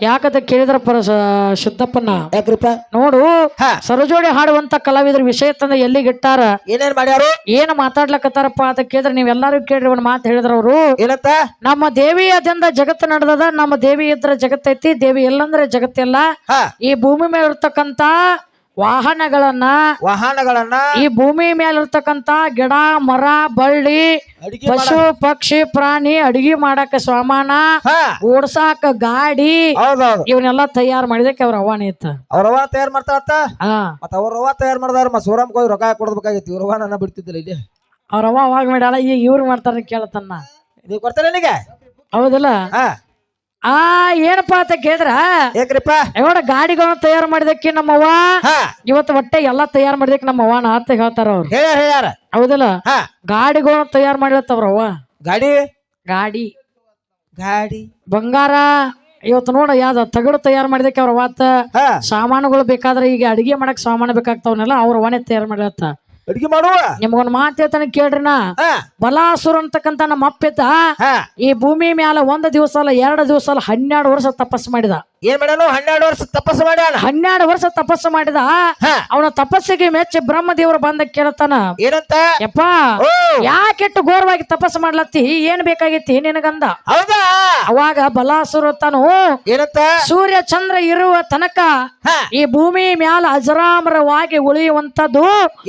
ಯಾಕಂತ ಕೇಳಿದ್ರ ಪರ ಶುದ್ಧಪ್ಪನ ಯಾಕ್ರಿಪ್ಪ ನೋಡು ಸರಜೋಡಿ ಹಾಡುವಂತ ಕಲಾವಿದ್ರ ವಿಷಯ ತಂದ ಎಲ್ಲಿಗಿಟ್ಟಾರ? ಏನೇನ್ ಮಾಡ್ಯಾರು? ಏನ್ ಮಾತಾಡ್ಲಕತ್ತಾರಪ್ಪ ಅಂತ ಕೇಳಿದ್ರೆ ನೀವೆಲ್ಲಾರು ಕೇಳ್ರಿ ಒಂದ್ ಮಾತು ಹೇಳಿದ್ರ ಏನತ್ತ ಏನಂತ? ನಮ್ಮ ದೇವಿಯದಿಂದ ಜಗತ್ತು ನಡೆದದ ನಮ್ಮ ದೇವಿ ಇದ್ರ ಜಗತ್ತೈತಿ ದೇವಿ ಎಲ್ಲಂದ್ರೆ ಜಗತ್ತಿಲ್ಲ ಈ ಭೂಮಿ ಮೇಲೆ ಇರ್ತಕ್ಕಂತ ವಾಹನಗಳನ್ನ ವಾಹನಗಳನ್ನ ಈ ಭೂಮಿ ಮೇಲಿರ್ತಕ್ಕಂತ ಗಿಡ ಮರ ಬಳ್ಳಿ ಅಡಿಗೆ ಪಶು ಪಕ್ಷಿ ಪ್ರಾಣಿ ಅಡಿಗೆ ಮಾಡಾಕ ಸಾಮಾನ ಹಾ. ಓಡ್ಸಾಕ ಗಾಡಿ ಹೌದೌದು. ಇವನ್ನೆಲ್ಲ ತಯಾರು ಮಾಡಿದಕ್ಕೆ ಅವ್ರ ಅವಾನ ಇತ್ತ. ಅವ್ರವ್ವ ತಯಾರ್ ಮಾಡ್ತಾವತ್ತ ಹಾ. ಮತ್ತ ಅವ್ರವ್ವ ತಯಾರ್ ಮಾಡ್ದಾರ ಮತ್ ಸೂರಮ್ ಹೋಗಿ ರೊಕ್ಕ ಕೊಡ್ಬೇಕಾಗಿತ್ತು ಇವ್ರ ನನ್ನ ಬಿಡ್ತಿದ್ದಿಲ್ಲ ಇಲ್ಲಿ. ಅವ್ರ ಅವ್ವ ಅವಾಗ ಮಾಡ್ಯಾಳ ಈಗ ಇವ್ರು ಮಾಡ್ತಾರ ಕೇಳತನ್ನ ನೀವ್ ಕೊಡ್ತಾರ ನನಗೆ? ಹೌದಲ್ಲ? ಹಾ. ಆ ಏನಪ್ಪಾ ಅಂತ ಕೇಳಿದ್ರ? ಏಕ್ರಿಪ್ಪ? ಇವಡ ಗಾಡಿಗಳನ್ನ ತಯಾರು ಮಾಡಿದಕ್ಕೆ ನಮ್ಮವ್ವ ಇವತ್ತು ಹೊಟ್ಟೆ ಎಲ್ಲಾ ತಯಾರು ಮಾಡಿದಕ್ಕೆ ನಮ್ಮ ಅವ್ವನ ಅಂತ ಹೇಳ್ತಾರ ಅವ್ರು. ಹೇಳ್ಯಾರ ಹೇಳ್ಯಾರ. ಹೌದಲ್ಲ? ಗಾಡಿಗಳನ್ನ ತಯಾರು ಮಾಡಿರ್ತಾವ್ರವ್ವ ಗಾಡಿ? ಗಾಡಿ. ಗಾಡಿ. ಬಂಗಾರ ಇವತ್ತು ನೋಡ ಯಾವ್ದ ತಗಡು ತಯಾರು ಮಾಡಿದಕ್ಕೆ ಅವ್ರ ವಾತ ಸಾಮಾನುಗಳು ಬೇಕಾದ್ರೆ ಈಗ ಅಡಿಗೆ ಮಾಡಕ್ ಸಾಮಾನು ಬೇಕಾಗ್ತಾವನ್ನೆಲ್ಲ ಅವ್ರ ಒಣೆ ತಯಾರು ಮಾಡಿರತ್ತ ಅಡಿಗೆ ಮಾಡುವ? ನಿಮ್ಗೊಂದ್ ಮಾತು ಹೇಳ್ತಾನೆ ಕೇಳ್ರಿ ನಾ. ಬಲಾಸುರ ಅಂತಕ್ಕಂತ ನಮ್ಮ ಅಪ್ಪಿತ ಈ ಭೂಮಿ ಮ್ಯಾಲ ಒಂದ್ ದಿವಸ ಅಲ್ಲ ಎರಡು ದಿವಸ ಅಲ್ಲ ಹನ್ನೆರಡು ವರ್ಷ ತಪಸ್ ಮಾಡಿದ. ಏನ್ ಮಾಡ್ಯಾನು? ಹನ್ನೆರಡು ವರ್ಷ ತಪಸ್ಸು ಮಾಡ್ಯಾನ. ಹನ್ನೆರಡು ವರ್ಷ ತಪಸ್ಸು ಮಾಡಿದ ಅವನ ತಪಸ್ಸಿಗೆ ಮೆಚ್ಚಿ ಬ್ರಹ್ಮದೇವರು ಬಂದ ಕೇಳ್ತಾನ. ಏನಂತ? ಯಪ್ಪ ಯಾಕೆಟ್ಟು ಘೋರವಾಗಿ ತಪಸ್ಸು ಮಾಡ್ಲತ್ತಿ? ಏನ್ ಬೇಕಾಗಿತ್ತಿ ನಿನಗಂದ? ಹೌದಾ? ಅವಾಗ ಬಲಾಸುರ ತಾನು ಏನಂತ? ಸೂರ್ಯ ಚಂದ್ರ ಇರುವ ತನಕ ಈ ಭೂಮಿ ಮ್ಯಾಲ ಅಜರಾಮರವಾಗಿ ಉಳಿಯುವಂತದ್ದು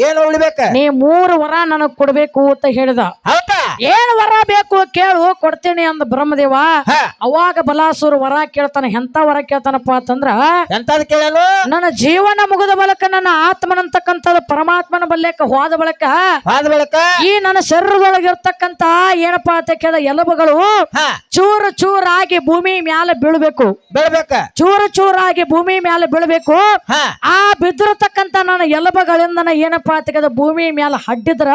ಏನು ಉಳಿಬೇಕ? ನೀ ಮೂರು ವರ ನನಗ್ ಕೊಡ್ಬೇಕು ಅಂತ ಹೇಳಿದ. ಹೌದಾ? ಏನ್ ವರ ಬೇಕು ಕೇಳು ಕೊಡ್ತೀನಿ ಅಂದ ಬ್ರಹ್ಮದೇವ. ಅವಾಗ ಬಲಾಸುರ ವರ ಕೇಳ್ತಾನ ಎಂತ ವರ ಕೇಳ್ತಾನಪ್ಪ ಅಂತಂದ್ರ ಎಂತದ್ ಕೇಳಲು? ನನ್ನ ಜೀವನ ಮುಗಿದ ಬಳಿಕ ನನ್ನ ಆತ್ಮನಂತಕ್ಕಂಥದ್ದು ಪರಮಾತ್ಮನ ಬಲ್ಲೇಕ ಹೋದ ಬಳಿಕ ಆದ ಬಳಿಕ? ಈ ನನ್ನ ಶರೀರದೊಳಗಿರ್ತಕ್ಕಂತ ಏನಪ್ಪಾ ಅಂತ ಕೇಳಿದ ಎಲುಬುಗಳು ಹಾ. ಚೂರು ಚೂರಾಗಿ ಭೂಮಿ ಮ್ಯಾಲೆ ಬೀಳ್ಬೇಕು. ಬೆಳ್ಬೇಕ. ಚೂರು ಚೂರಾಗಿ ಭೂಮಿ ಮ್ಯಾಲೆ ಬೀಳ್ಬೇಕು. ಹಾ. ಆ ಬಿದ್ದಿರತಕ್ಕಂತ ನನ್ನ ಎಲುಬುಗಳಿಂದ ಏನಪ್ಪಾ ಅಂತ ಕೇಳಿದ ಭೂಮಿ ಮ್ಯಾಲೆ ಹಡ್ಡಿದ್ರ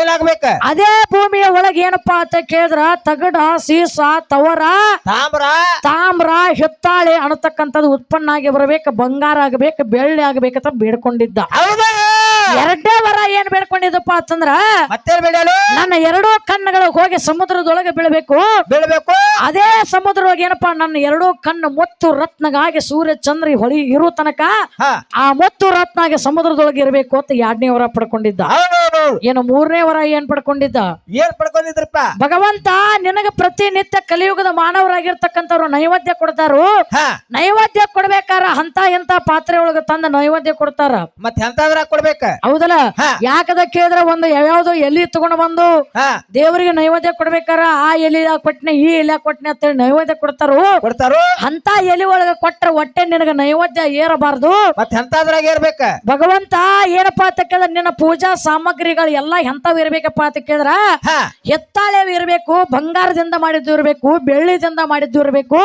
ಏನಾಗ್ಬೇಕ? ಅದೇ ಭೂಮಿಯ ಒಳಗೆ ಏನಪ್ಪಾ ಅಂತ ಕೇಳಿದ್ರ ತಗಡ ಸೀಸ ತವರ ತಾಮ್ರ? ತಾಮ್ರ ಹಿತ್ತಾಳೆ ಅನ್ನತಕ್ಕಂಥದ್ದು ಉತ್ಪನ್ನ ಆಗಿ ಬರಬೇಕು ಬಂಗಾರ ಆಗಬೇಕು ಬೆಳ್ಳಿ ಆಗ್ಬೇಕಂತ ಬೇಡ್ಕೊಂಡಿದ್ದ. ಎರಡೇ ವರ ಏನ್ ಬೇಡ್ಕೊಂಡಿದ್ದಪ್ಪ ಅಂತಂದ್ರ ನನ್ನ ಎರಡೂ ಕಣ್ಣುಗಳು ಹೋಗಿ ಸಮುದ್ರದೊಳಗೆ ಬೀಳಬೇಕು. ಬೀಳಬೇಕು. ಅದೇ ಸಮುದ್ರದೊಳಗೆ ಏನಪ್ಪಾ ನನ್ನ ಎರಡೂ ಕಣ್ಣು ಮುತ್ತು ರತ್ನಗಾಗಿ ಸೂರ್ಯ ಚಂದ್ರ ಹೊಳಿ ಇರೋ ತನಕ ಆ ಮುತ್ತು ರತ್ನಾಗೆ ಸಮುದ್ರದೊಳಗೆ ಇರಬೇಕು ಅಂತ ಎರಡನೇ ವರ ಪಡ್ಕೊಂಡಿದ್ದ. ಏನು ಮೂರನೇ ವರ ಏನ್ ಪಡ್ಕೊಂಡಿದ್ದ? ಏನ್ ಪಡ್ಕೊಂಡಿದ್ರಪ್ಪ? ಭಗವಂತ ನಿನಗ ಪ್ರತಿನಿತ್ಯ ಕಲಿಯುಗದ ಮಾನವರಾಗಿರ್ತಕ್ಕಂಥವ್ರು ನೈವೇದ್ಯ ಕೊಡ್ತಾರು. ನೈವೇದ್ಯ ಕೊಡ್ಬೇಕಾರ ಅಂತ ಎಂತ ಪಾತ್ರೆ ಒಳಗ ತಂದ ನೈವೇದ್ಯ ಕೊಡ್ತಾರ. ಮತ್ತೆ ಎಂತಾದ್ರ ಕೊಡ್ಬೇಕ? ಹೌದಲ್ಲ. ಯಾಕದ ಕೇಳಿದ್ರ ಒಂದು ಯಾವ್ಯಾವ್ದು ಎಲಿ ತಗೊಂಡು ಬಂದು ದೇವರಿಗೆ ನೈವೇದ್ಯ ಕೊಡ್ಬೇಕಾರ? ಆ ಎಲಿ ಕೊಟ್ನೆ ಈ ಎಲೆ ಅಂತ ಹೇಳಿ ನೈವೇದ್ಯ ಕೊಡ್ತಾರು. ಕೊಡ್ತಾರು. ಅಂತ ಎಲಿ ಒಳಗ ಕೊಟ್ರ ಹೊಟ್ಟೆ ನಿನಗ ನೈವೇದ್ಯ ಏರಬಾರದು. ಮತ್ತೆ ಎಂತಾದ್ರಾಗ ಏರ್ಬೇಕ? ಭಗವಂತ ಏನಪ್ಪಾ ಅಂತ ಕೇಳಿದ್ರೆ ನಿನ್ನ ಪೂಜಾ ಸಾಮಗ್ರಿಗಳು ಎಲ್ಲ ಎಂತವ್ ಇರ್ಬೇಕಪ್ಪ ಅಂತ ಕೇಳಿದ್ರ ಎತ್ತಾಳೆ ಇರಬೇಕು ಬಂಗಾರದಿಂದ ಮಾಡಿದ್ದು ಇರ್ಬೇಕು ಬೆಳ್ಳಿದಿಂದ ಮಾಡಿದ್ದು ಇರಬೇಕು.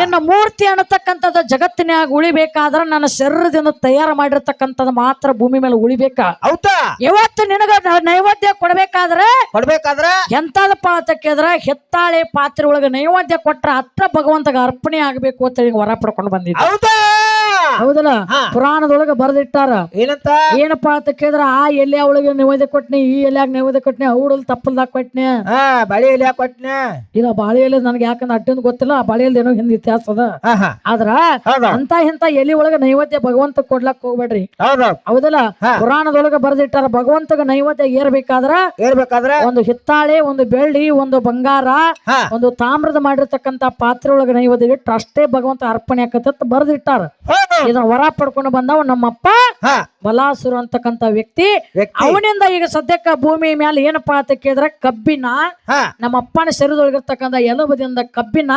ನಿನ್ನ ಮೂರ್ತಿ ಅನ್ನತಕ್ಕಂಥದ್ದು ಜಗತ್ತಿನಾಗ ಉಳಿಬೇಕಾದ್ರ ನನ್ನ ಶರೀರದಿಂದ ತಯಾರು ಮಾಡಿರ್ತಕ್ಕಂಥದ್ದು ಮಾತ್ರ ಭೂಮಿ ಮೇಲೆ ಉಳಿಬೇಕ? ಹೌದಾ? ಇವತ್ತು ನಿನಗ ನೈವೇದ್ಯ ಕೊಡ್ಬೇಕಾದ್ರೆ ಕೊಡ್ಬೇಕಾದ್ರೆ? ಎಂತದಪ್ಪ ಅಂತ ಕೇಳಿದ್ರ ಹೆತ್ತಾಳೆ ಪಾತ್ರೆ ಒಳಗೆ ನೈವೇದ್ಯ ಕೊಟ್ರ ಹತ್ರ ಭಗವಂತಗ ಅರ್ಪಣೆ ಆಗ್ಬೇಕು ಅಂತ ಹೇಳಿ ವರ ಪಡ್ಕೊಂಡು ಬಂದಿದ್ದ. ಹೌದಾ? ಹೌದಲ್ಲ? ಪುರಾಣದೊಳಗ ಬರೆದಿಟ್ಟಾರ. ಏನಂತ? ಏನಪ್ಪಾ ಅಂತ ಕೇಳಿದ್ರ ಆ ಎಲೆ ಅವಳಿಗೆ ನೈವೇದ್ಯ ಕೊಟ್ನಿ ಈ ಎಲ್ಯಾಗ ನೈವೇದ್ಯ ಕೊಟ್ನಿ ಅವಳಲ್ಲಿ ತಪ್ಪಲ್ದಾಗ ಕೊಟ್ನಿ. ಬಳಿ ಎಲೆ ಕೊಟ್ನೆ? ಇಲ್ಲ ಬಾಳೆ ಎಲೆ ನನಗೆ ಯಾಕಂದ್ರೆ ಅಟ್ಟೊಂದು ಗೊತ್ತಿಲ್ಲ ಆ ಬಾಳೆ ಎಲೆ ಏನೋ ಹಿಂದ ಇತಿಹಾಸ ಅದ. ಆದ್ರ ಅಂತ ಇಂತ ಎಲಿ ಒಳಗ ನೈವೇದ್ಯ ಭಗವಂತ ಕೊಡ್ಲಕ್ ಹೋಗ್ಬೇಡ್ರಿ. ಹೌದಲ್ಲ. ಪುರಾಣದೊಳಗ ಬರ್ದಿಟ್ಟಾರ ಭಗವಂತಗ ನೈವೇದ್ಯ ಏರ್ಬೇಕಾದ್ರ ಏರ್ಬೇಕಾದ್ರ? ಒಂದು ಹಿತ್ತಾಳೆ ಒಂದು ಬೆಳ್ಳಿ ಒಂದು ಬಂಗಾರ ಒಂದು ತಾಮ್ರದ ಮಾಡಿರ್ತಕ್ಕಂತ ಪಾತ್ರೆ ಒಳಗ ನೈವೇದ್ಯ ಇಟ್ಟು ಅಷ್ಟೇ ಭಗವಂತ ಅರ್ಪಣೆ ಆಕತ್ತ ಬರ್ದಿಟ್ಟಾರ. ಇದನ್ನ ವರ ಪಡ್ಕೊಂಡು ಬಂದವ ನಮ್ಮಪ್ಪ ಬಲಾಸುರ ಅಂತಕ್ಕಂತ ವ್ಯಕ್ತಿ. ಅವನಿಂದ ಈಗ ಸದ್ಯಕ್ಕ ಭೂಮಿ ಮೇಲೆ ಏನಪ್ಪಾ ಅಂತ ಕೇಳಿದ್ರೆ ಕಬ್ಬಿನ ನಮ್ಮಪ್ಪನ ನಮ್ಮ ಅಪ್ಪನ ಶರೀರದೊಳಗಿರ್ತಕ್ಕಂಥ ಎಲುಬದಿಂದ ಕಬ್ಬಿನ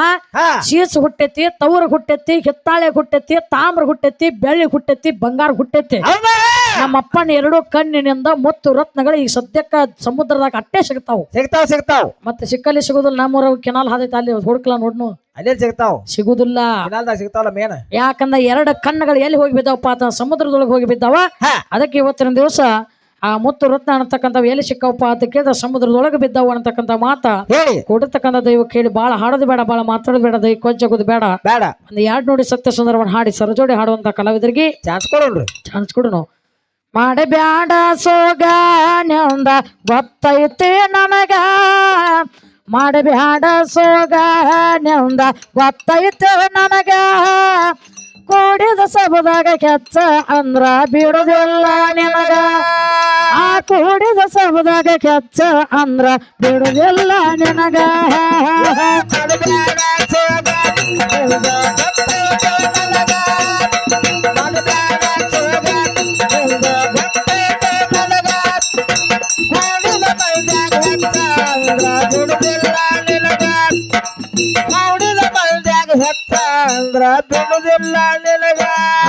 ಚೀಸ್ ಶೀಸ್ ಹುಟ್ಟೈತಿ ತವರ ಹುಟ್ಟೈತಿ ಹಿತ್ತಾಳೆ ಹುಟ್ಟೈತಿ ತಾಮ್ರ ಹುಟ್ಟೈತಿ ಬೆಳ್ಳಿ ಹುಟ್ಟೈತಿ ಬಂಗಾರ ಹುಟ್ಟೈತಿ. ಹೌದಾ ನಮ್ಮ ಅಪ್ಪನ ಎರಡು ಕಣ್ಣಿನಿಂದ ಮುತ್ತು ರತ್ನಗಳು ಈ ಸದ್ಯಕ್ಕ ಸಮುದ್ರದಾಗ ಅಟ್ಟೆ ಸಿಗ್ತಾವು. ಸಿಗ್ತಾವ್ ಸಿಗ್ತಾವ್. ಮತ್ತೆ ಸಿಕ್ಕಲ್ಲಿ ಸಿಗುದಿಲ್ಲ ನಮ್ಮೂರ ಕೆನಾಲ್ ಹಾದೈತೆ ಅಲ್ಲಿ ಹುಡುಕ್ಲ ನೋಡ್ನು. ಅಲ್ಲೇ ಸಿಗ್ತಾವ್? ಸಿಗುದಿಲ್ಲ. ಕಿನಾಲ್ದಾಗ ಸಿಗ್ತಾವಲ್ಲ ಮೇನ? ಯಾಕಂದ್ರೆ ಎರಡು ಕಣ್ಣುಗಳು ಎಲ್ಲಿ ಹೋಗಿ ಬಿದ್ದಾವಪ್ಪ ಅಂತ ಸಮುದ್ರದೊಳಗೆ ಹೋಗಿ ಬಿದ್ದಾವ. ಅದಕ್ಕೆ ಇವತ್ತಿನ ದಿವಸ ಆ ಮುತ್ತು ರತ್ನ ಅನ್ನತಕ್ಕಂಥ ಎಲ್ಲಿ ಸಿಕ್ಕವಪ್ಪ ಅಂತ ಕೇಳಿದ್ರೆ ಸಮುದ್ರದೊಳಗೆ ಬಿದ್ದಾವ ಅನ್ನತಕ್ಕಂಥ ಮಾತ. ಹೇಳಿ. ಕೊಡತಕ್ಕಂಥ ದೈವ ಕೇಳಿ ಬಾಳ ಹಾಡೋದು ಬೇಡ ಬಾಳ ಮಾತಾಡೋದು ಬೇಡ ದೈ ಕೊಂಚಗೋದು ಬೇಡ. ಬೇಡ. ಒಂದು ಎರಡು ನೋಡಿ ಸತ್ಯ ಸುಂದರವನ್ನ ಹಾಡಿ ಸರಜೋಡಿ ಹಾಡುವಂತ ಕಲಾವಿದರಿಗೆ ಚಾನ್ಸ್ ಕೊಡೋಣ್ರಿ. ಚಾನ್ಸ್ ಕೊಡು ನಾವು ಮಾಡಬ್ಯಾಡ ಸೋಗ ನೆಂದ ಗೊತ್ತೈತಿ ನನಗ. ಮಾಡಬ್ಯಾಡ ಸೋಗ ನೆಂದ ಗೊತ್ತೈತಿ ನನಗ. ಸಬದಾಗ ಕೆಚ್ಚ ಅಂದ್ರ ಬಿಡುದಿಲ್ಲ ನಿನಗ. ಆ ಕೂಡಿದ ಸಬದಾಗ ಕೆಚ್ಚ ಅಂದ್ರ ಬಿಡುದಿಲ್ಲ ನಿನಗ.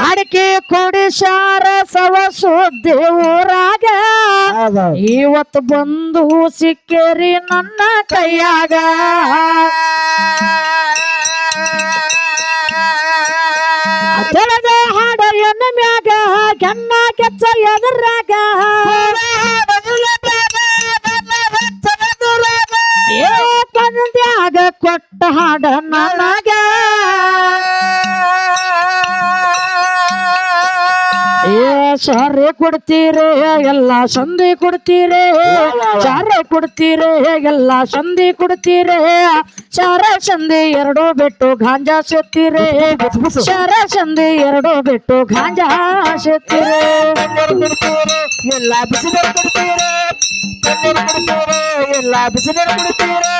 ಅಡಿಕೆ ಕೊಡಿಸಾರ ಸವ ಸುದ್ದಿ ಊರಾಗ. ಇವತ್ತು ಬಂದು ಸಿಕ್ಕೇರಿ ನನ್ನ ಕೈಯಾಗ. ಹಾಡ ಎನ್ನ ಮ್ಯಾಗ ಕೆನ್ನ ಕೆಚ್ಚ ಎದರಾಗ. ಸಾರೆ ಕೊಡ್ತೀರೇ? ಎಲ್ಲ ಸಂದಿ ಕೊಡ್ತೀರೇ? ಸಾರೆ ಕೊಡ್ತೀರೇ? ಎಲ್ಲ ಸಂದಿ ಕೊಡ್ತೀರೇ? ಸಾರ ಸಂಧಿ ಎರಡು ಬಿಟ್ಟು ಗಾಂಜಾ ಸೇತೀರೇ ಸಾರ ಸಂಧಿ ಎರಡು ಬಿಟ್ಟು ಗಾಂಜಾ ಸೇತೀರೇ ಎಲ್ಲ ಬಿಸಿಲು ಎಲ್ಲ ಬಿಸಿಲು ಕೊಡ್ತೀರೇ?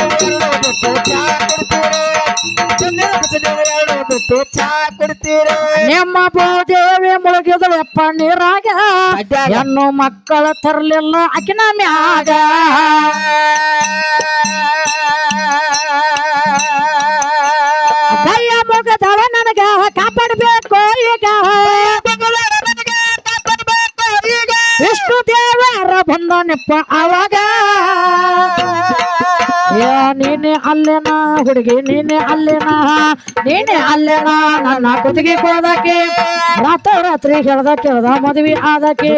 ಬಿಸಿಲು ಬಿಟ್ಟು ಚಾ ಕುಡ್ತೀರಿ? ಬಿಟ್ಟು ಚಾ ಕುಡ್ತೀರಿ? ನಿಮ್ಮ ಭೂದೇವಿ ಮುಳುಗಿದಳಪ್ಪ ನೀರಾಗ. ಹೆಣ್ಣು ಮಕ್ಕಳ ತರಲಿಲ್ಲ ಅಕಿನ ಮ್ಯಾಗ. ಕೈಯ ಮುಗದಳ ನನಗ ಕಾಪಾಡಬೇಕು ಈಗ. ವಿಷ್ಣು ದೇವರ ಬಂದನಪ್ಪ ಅವಾಗ. ನೀನೆ ಅಲ್ಲೇನ ಹುಡುಗಿ ನೀನೆ ಅಲ್ಲೇನ? ನೀನೆ ಅಲ್ಲೇನ ನನ್ನ ಕುತ್ತಿಗೆ ಕೋದಕ್ಕೆ ರಾತ್ರಿ ರಾತ್ರಿ ಹೇಳ್ದ ಕೇಳ್ದ ಮದುವೆ ಆದಕ್ಕೆ.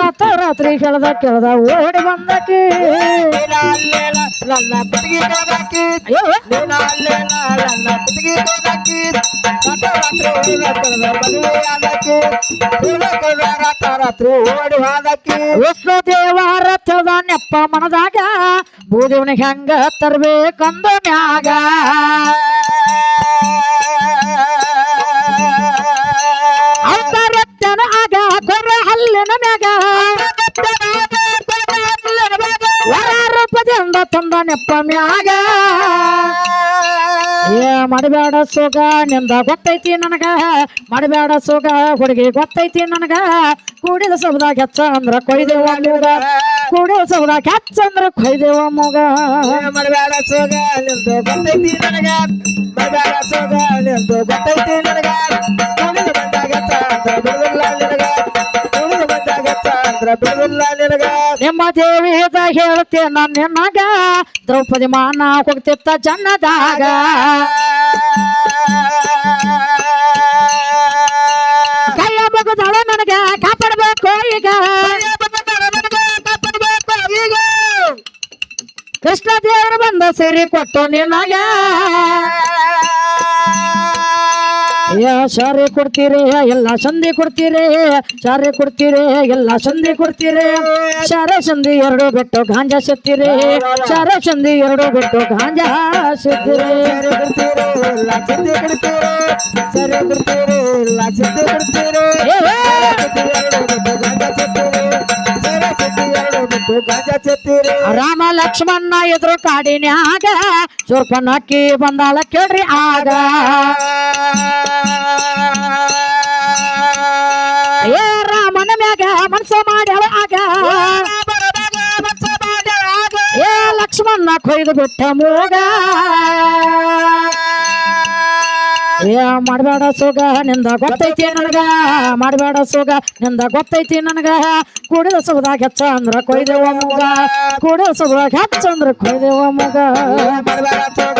ರಾತ್ರಿ ರಾತ್ರಿ ಹೇಳ್ದ ಕೇಳ್ದ ಓಡಿ ಬಂದಕ್ಕೆ. ನನ್ನ ಕುತ್ತಿಗೆ ನೀನ ನನ್ನ ಕುತ್ತಿಗೆ ರಾತ್ರಿ ರಾತ್ರಿ ಮದುವೆ ಆದಕ್ಕೆ. ರಾತ್ರಿ ರಾತ್ರಿ ಓಡಿ ಹೋದಕ್ಕೆ. ವಿಷ್ಣು ದೇವ ರಥದ ನೆಪ್ಪ ಮನದಾಗ ಭೂದೇವನಿಗೆ ಹೆಂಗ ತರ್ಬೇಕಂದ ಮ್ಯಾಗ. ಅವತಾರತ್ತನ ಆಗ ಕೊರ ಹಲ್ಲಿನ ಮ್ಯಾಗ. ವರ ರೂಪದಿಂದ ತಂದ ನೆಪ್ಪ ಮ್ಯಾಗ. ಏ ಮಾಡಬೇಡ ಸೋಗ, ನಿಂದ ಗೊತ್ತೈತಿ ನನಗ. ಮಾಡಬೇಡ ಸೋಗ, ಹುಡುಗಿ ಗೊತ್ತೈತಿ ನನಗ. ಕೂಡಿದ ಸಬದಾಗ ಕೆಚ್ಚ ಅಂದ್ರ ಕೊಯ್ದೇವ ಮೂಗ. ಕೂಡಿದ ಸಬದಾಗ ಕೆಚ್ಚ ಅಂದ್ರ ಕೊಯ್ದೇವ ಮೂಗ. ಮಾಡಬೇಡ ಸೋಗ, ನಿಂದ ಗೊತ್ತೈತಿ ನನಗ. ಮಾಡಬೇಡ ಸೋಗ, ನಿಂದ ಗೊತ್ತೈತಿ ನನಗ. ಕುಣಿದು ಕೆಚ್ಚ ಅಂದ್ರ ನಿನಗ. ನಿಮ್ಮ ದೇವಿದ ಹೇಳ್ತೇನ ನಿನ್ನಗ. ದ್ರೌಪದಿ ಮಾನ ಹೋಗ್ತಿತ್ತ ಜನ್ನದಾಗ. ಕೈಯ ಮಗುದಳ ನನಗ ಕಾಪಾಡಬೇಕು ಈಗ. ಕೃಷ್ಣ ದೇವರು ಬಂದ ಸೇರಿ ಕೊಟ್ಟು ನಿನಗ ಏ ಸಾರಿ ಕೊಡ್ತೀರಿ? ಎಲ್ಲ ಸಂಧಿ ಕೊಡ್ತೀರಿ? ಸಾರಿ ಕೊಡ್ತೀರಿ? ಎಲ್ಲ ಸಂಧಿ ಕೊಡ್ತೀರಿ? ಸಾರ ಸಂಧಿ ಎರಡು ಬಿಟ್ಟು ಗಾಂಜಾ ಸತ್ತೀರಿ? ಸಾರ ಸಂಧಿ ಎರಡು ಬಿಟ್ಟು ಗಾಂಜಾ ಬಿಟ್ಟು ಗಾಂಜಾ ಚೆತ್ತೀರಿ ಲಕ್ಷ್ಮಣ ಎದುರು ಕಾಡಿನ್ಯಾಗ ಚೂರ್ಪನಕ್ಕಿ ಬಂದಾಳ ಕೇಳ್ರಿ ಆಗ. ಏ ರಾಮನ ಮ್ಯಾಗ ಮನ್ಸ ಮಾಡ್ಯಾಳ ಆಗ. ಏ ಲಕ್ಷ್ಮಣ ಕೊಯ್ದು ಬಿಟ್ಟ ಮೂಗ. ಏ, ಮಾಡಬೇಡ ಸುಗ, ನಿಂದ ಗೊತ್ತೈತಿ ನನಗ. ಮಾಡಬೇಡ ಸುಗ, ನಿಂದ ಗೊತ್ತೈತಿ ನನಗ. ಕುಡಿದ ಸುಗದಾಗ ಹೆಚ್ಚ ಅಂದ್ರ ಕೊಯ್ದೇವ ಮಗ. ಕುಡಿದ ಸುಗದಾಗ ಹೆಚ್ಚ ಅಂದ್ರ ಕೊಯ್ದೇವ ಮಗ. ಮಾಡಬೇಡ ಸೋಗ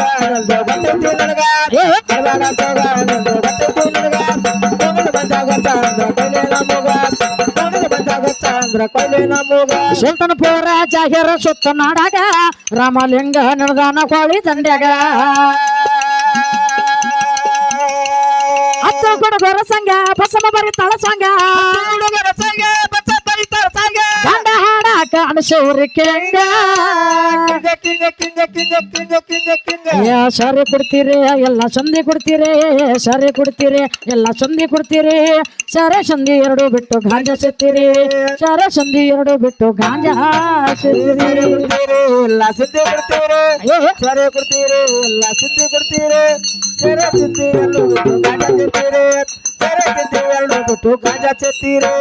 ಜಾಹೀರ ಸುತ್ತ ನಾಡಾಗ ರಾಮಲಿಂಗ ನಿರ್ದಾನ ಕೋಳಿ ದಂಡ್ಯಾಗ. ಕೊಡಗೋರ ಸಂಘ ಬಸಮ ಬರಿತಾಳ ಸಂಘ ಯಾ ಸಾರಿ ಕೊಡ್ತೀರಿ ಎಲ್ಲ ಸಂಧಿ ಕೊಡ್ತೀರಿ ಸಾರಿ ಕೊಡ್ತೀರಿ ಎಲ್ಲ ಸಂಧಿ ಕೊಡ್ತೀರಿ. ಸಾರ ಸಂಧಿ ಎರಡು ಬಿಟ್ಟು ಗಾಂಜಾ ಸೆತ್ತೀರಿ ಸಾರ ಸಂಧಿ ಎರಡು ಬಿಟ್ಟು ಗಾಂಜಾ ಎಲ್ಲ ಸಿದ್ಧಿ ಕೊಡ್ತೀರಿ ಸಾರಿ ಸರೆ ಕೊಡ್ತೀರಿ ಎಲ್ಲ ಸಿದ್ಧಿ ಕೊಡ್ತೀರಿ. ಸರೆ ಸಿದ್ಧಿ ಎರಡು ಬಿಟ್ಟು ಗಾಂಜಾ ಚೆತ್ತೀರಿ ಸರೆ ಸಿದ್ಧಿ ಎರಡು ಬಿಟ್ಟು ಗಾಂಜಾ ಚೆತ್ತೀರಿ